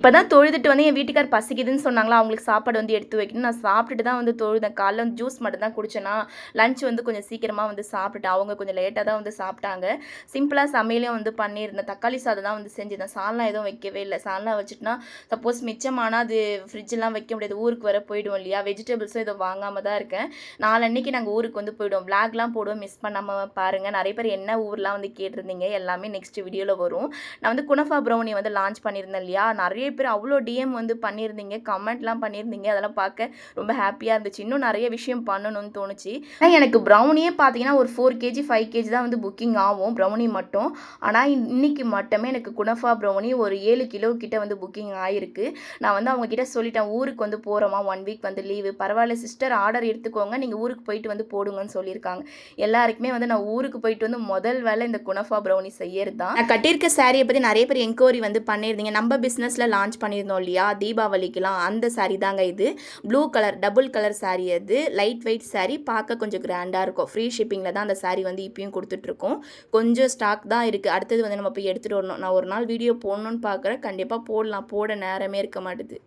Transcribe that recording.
இப்போ தான் தொழுதுட்டு வந்து என் வீட்டுக்கார் பசிக்குதுன்னு சொன்னாங்களா அவங்களுக்கு சாப்பாடு வந்து எடுத்து வைக்கணும் நான் சாப்பிட்டுட்டு தான் வந்து தொழுதேன். காலைல வந்து ஜூஸ் மட்டும் தான் குடிச்சேன்னா லஞ்ச் வந்து கொஞ்சம் சீக்கிரமாக வந்து சாப்பிட்டுட்டேன். அவங்க கொஞ்சம் லேட்டாக தான் வந்து சாப்பிட்டாங்க. சிம்பிளாக சமையலையும் வந்து பண்ணியிருந்தேன். தக்காளி சாதம் தான் வந்து செஞ்சிருந்தேன் சால்னா எதுவும் வைக்கவே இல்லை. சால்னா வச்சுட்டுனா சப்போஸ் மிச்சமானால் அது ஃப்ரிட்ஜெலாம் வைக்க முடியாது. ஊருக்கு வர போயிடும் இல்லையா? வெஜிடபிள்ஸும் எதுவும் வாங்காமல் தான் இருக்கேன். நாளன்னைக்கு நாங்கள் ஊருக்கு வந்து போயிடுவோம். பிளாக்லாம் போடுவோம். மிஸ் பண்ணாமல் பாருங்கள் நிறைய பேர் என்ன ஊர்லாம் வந்து கேட்டிருந்தீங்க? எல்லாமே நெக்ஸ்ட் வீடியோவில் வரும். நான் வந்து குனஃபா ப்ரௌனி வந்து லான்ச் பண்ணியிருந்தேன் இல்லையா? நிறைய பேர் அவ்வளோ டிஎம் வந்து பண்ணியிருந்தீங்க கமெண்ட்லாம் பண்ணியிருந்தீங்க அதெல்லாம் பார்க்க ரொம்ப ஹாப்பியாக இருந்துச்சு. இன்னும் நிறைய விஷயம் பண்ணணும்னு தோணுச்சு. ஆனால் எனக்கு ப்ரௌனியே பார்த்தீங்கன்னா ஒரு ஃபோர் கேஜி ஃபைவ் கேஜி தான் வந்து புக்கிங் ஆகும் ப்ரௌனி மட்டும். ஆனால் இன்னைக்கு மட்டுமே எனக்கு குணஃபா ப்ரௌனி ஒரு ஏழு கிலோ கிட்ட வந்து புக்கிங் ஆகிருக்கு நான் வந்து அவங்க கிட்ட சொல்லிட்டேன் ஊருக்கு வந்து போகிறோமா ஒன் வீக் வந்து லீவு பரவாயில்ல சிஸ்டர் ஆர்டர் எடுத்துக்கோங்க நீங்கள் ஊருக்கு போயிட்டு வந்து போடுங்கன்னு சொல்லியிருக்காங்க. எல்லாருக்குமே வந்து நான் ஊருக்கு போயிட்டு வந்து முதல் வேலை இந்த குணஃபா ப்ரௌனி செய்யறது தான் நான் கட்டியிருக்க சாரியை பற்றி நிறைய பேர் என்கொயரி வந்து பண்ணியிருந்தீங்க. நம்ம பிஸ்னஸில் லான்ச் பண்ணியிருந்தோம் இல்லையா? தீபாவளிக்கெலாம் அந்த saree தாங்க இது. Blue colour double colour saree அது. லைட் வெயிட் saree பார்க்க கொஞ்சம் கிராண்டாக இருக்கும். ஃப்ரீ ஷிப்பிங்கில் தான் அந்த saree வந்து இப்பயும் கொடுத்துட்ருக்கோம். கொஞ்சம் ஸ்டாக் தான் இருக்குது அடுத்தது வந்து நம்ம போய் எடுத்துகிட்டு வரணும். நான் ஒரு நாள் வீடியோ போடணும்னு பார்க்குறேன். கண்டிப்பாக போடலாம். போட நேரமே இருக்க மாட்டுது.